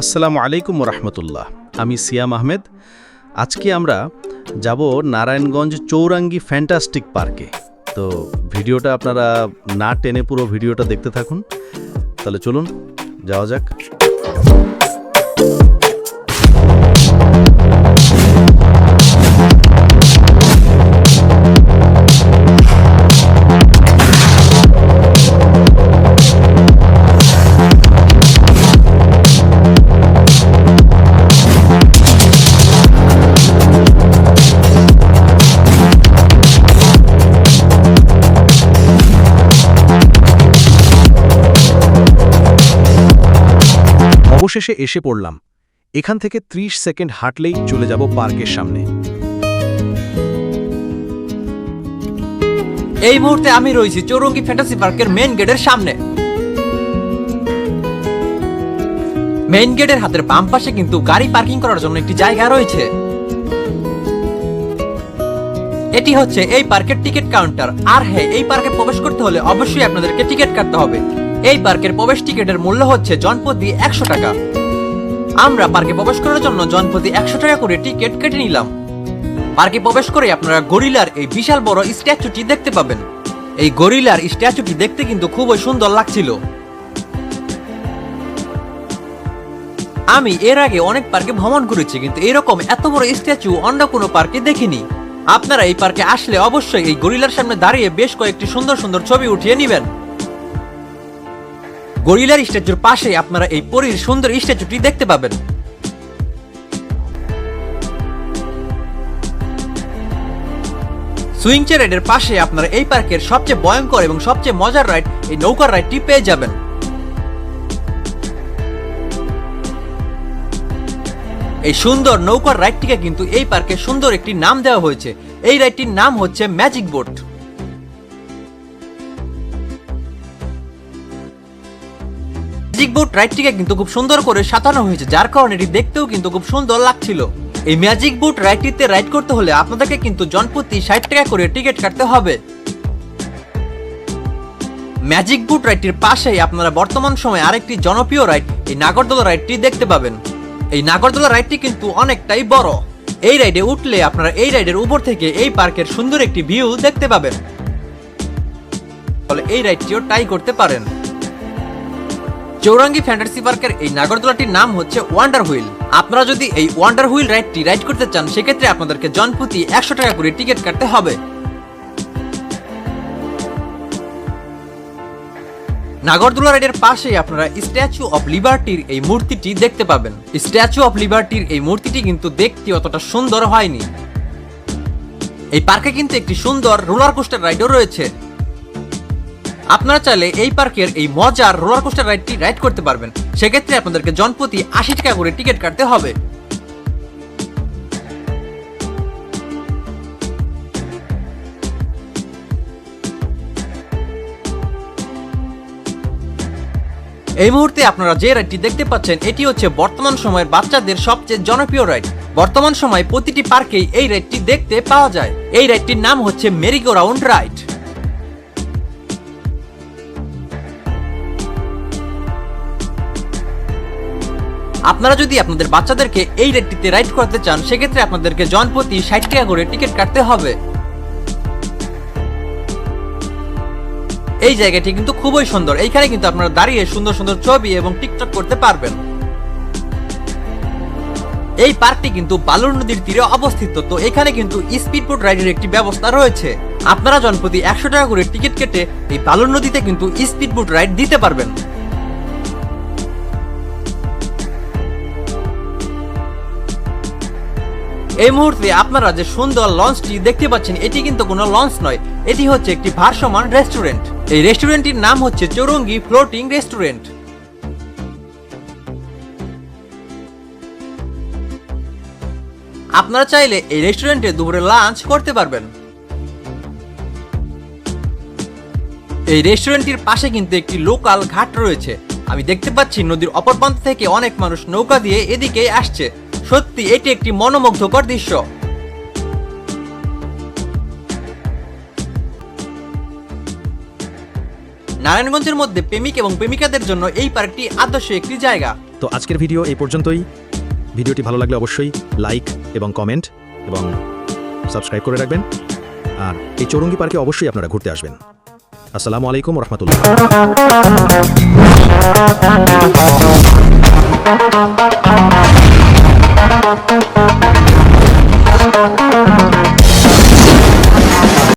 আসসালামু আলাইকুম রহমতুল্লাহ আমি সিয়াম আহমেদ। আজকে আমরা যাব নারায়ণগঞ্জ চৌরাঙ্গি ফ্যান্টাস্টিক পার্কে। তো ভিডিওটা আপনারা না টেনে পুরো ভিডিওটা দেখতে থাকুন। তাহলে চলুন, যাওয়া যাক। অবশেষে এসে পড়লাম। এখান থেকে ৩০ সেকেন্ড হাঁটলেই চলে যাব পার্কের সামনে। এই মুহূর্তে আমি রয়েছি চৌরঙ্গি ফ্যান্টাসি পার্কের মেইন গেটের সামনে। মেইন গেটের হাতের বাম পাশে কিন্তু গাড়ি পার্কিং করার জন্য একটি জায়গা রয়েছে। এটি হচ্ছে এই পার্কের টিকিট কাউন্টার। আর হ্যাঁ এই পার্কে প্রবেশ করতে হলে অবশ্যই আপনাদেরকে টিকিট কাটতে হবে। এই পার্কের প্রবেশ টিকিটের মূল্য হচ্ছে জনপ্রতি একশো টাকা। আমরা পার্কে প্রবেশ করার জন্য জনপ্রতি একশো টাকা করে টিকিট কেটে নিলাম। পার্কে প্রবেশ করে আপনারা গরিলার এই বিশাল বড় স্ট্যাচুটি দেখতে পাবেন। এই গরিলার স্ট্যাচুটি দেখতে কিন্তু খুবই সুন্দর লাগছিল। আমি এর আগে অনেক পার্কে ভ্রমণ করেছি, কিন্তু এরকম এত বড় স্ট্যাচু অন্য কোনো পার্কে দেখিনি। আপনারা এই পার্কে আসলে অবশ্যই এই গরিলার সামনে দাঁড়িয়ে বেশ কয়েকটি সুন্দর সুন্দর ছবি উঠিয়ে নেবেন। গরিলার স্ট্যাচুর পাশে আপনারা এই পরীর সুন্দর স্ট্যাচুটি দেখতে পাবেন। সুইং চেয়ার রাইডের পাশে আপনারা এই পার্কের সবচেয়ে ভয়ঙ্কর এবং সবচেয়ে মজার রাইড, এই নৌকার রাইডটি পেয়ে যাবেন। এই সুন্দর নৌকার রাইডটিকে কিন্তু এই পার্কে সুন্দর একটি নাম দেওয়া হয়েছে। এই রাইডটির নাম হচ্ছে ম্যাজিক বোট। ম্যাজিক রাইডটিকে কিন্তু খুব সুন্দর করে সাজানো হয়েছে, যার কারণে এটি দেখতেও কিন্তু খুব সুন্দর লাগছিল। এই ম্যাজিক বোট রাইডটিতে রাইড করতে হলে আপনাদেরকে কিন্তু জনপ্রতি ষাট টাকা করে টিকিট কাটতে হবে। ম্যাজিক বুট রাইডটির পাশেই আপনারা বর্তমান সময়ে আরেকটি জনপ্রিয় রাইড এই নাগরদোলা রাইডটি দেখতে পাবেন। এই নাগরদোলা রাইডটি কিন্তু অনেকটাই বড়। এই রাইডে উঠলে আপনারা এই রাইডের উপর থেকে এই পার্কের সুন্দর একটি ভিউ দেখতে পাবেন। ফলে এই রাইডটিও ট্রাই করতে পারেন। চৌরাঙ্গি ফ্যান্টাসি পার্কের এই নাগরদোলাটির নাম হচ্ছে ওয়ান্ডার হুইল আপনারা যদি এই ওয়ান্ডার হুইল রাইডটি রাইড করতে চান, সেক্ষেত্রে আপনাদেরকে জনপ্রতি একশো টাকা করে টিকিট কাটতে হবে। নাগরদোলা রাইডের পাশেই আপনারা স্ট্যাচু অফ লিবার্টির এই মূর্তিটি দেখতে পাবেন। স্ট্যাচু অফ লিবার্টির এই মূর্তিটি কিন্তু দেখতে অতটা সুন্দর হয়নি। এই পার্কে কিন্তু একটি সুন্দর রোলার কোস্টার রাইডও রয়েছে। আপনারা চাইলে এই পার্কের এই মজার রোলার কোস্টার রাইডটি রাইড করতে পারবেন। সেক্ষেত্রে আপনাদেরকে জনপ্রতি আশি টাকা করে টিকিট কাটতে হবে। এই মুহূর্তে আপনারা যে রাইডটি দেখতে পাচ্ছেন, এটি হচ্ছে বর্তমান সময়ের বাচ্চাদের সবচেয়ে জনপ্রিয় রাইড বর্তমান সময় প্রতিটি পার্কেই এই রাইডটি দেখতে পাওয়া যায়। এই রাইডটির নাম হচ্ছে মেরিগো রাউন্ড রাইড। আপনারা যদি আপনাদের বাচ্চাদেরকে এই রেটটিতে রাইড করাতে চান, সেক্ষেত্রে আপনাদেরকে জনপ্রতি ষাট টাকা করে টিকিট কাটতে হবে। এই জায়গাটি কিন্তু খুবই সুন্দর। এইখানে কিন্তু আপনারা দাঁড়িয়ে সুন্দর সুন্দর ছবি এবং টিকটক করতে পারবেন। এই পার্কটি কিন্তু বালুর নদীর তীরে অবস্থিত, তো এখানে কিন্তু স্পিড স্পিডবোট রাইডের একটি ব্যবস্থা রয়েছে। আপনারা জনপ্রতি একশো টাকা করে টিকিট কেটে এই বালুর নদীতে কিন্তু স্পিড স্পিডবোট রাইড দিতে পারবেন। এই মুহূর্তে আপনারা যে সুন্দর লঞ্চটি দেখতে পাচ্ছেন, এটি কিন্তু কোনো লঞ্চ নয়। এটি হচ্ছে একটি ভারসমান রেস্টুরেন্ট। এই রেস্টুরেন্টটির নাম হচ্ছে চৌরঙ্গি ফ্লোটিং রেস্টুরেন্ট। আপনারা চাইলে এই রেস্টুরেন্টে দুপুরে লাঞ্চ করতে পারবেন। এই রেস্টুরেন্টটির পাশে কিন্তু একটি লোকাল ঘাট রয়েছে। আমি দেখতে পাচ্ছি নদীর অপর প্রান্ত থেকে অনেক মানুষ নৌকা দিয়ে এদিকে আসছে। সত্যি এটি একটি মনোমুগ্ধকর দৃশ্য। নারায়ণগঞ্জের মধ্যে প্রেমিক এবং প্রেমিকাদের জন্য এই পার্কটি আদর্শ একটি জায়গা। তো আজকের ভিডিও এই পর্যন্তই। ভিডিওটি ভালো লাগলে অবশ্যই লাইক এবং কমেন্ট এবং সাবস্ক্রাইব করে রাখবেন। আর এই চৌরঙ্গি পার্কে অবশ্যই আপনারা ঘুরতে আসবেন। আসসালামু আলাইকুম রহমতুল্লাহ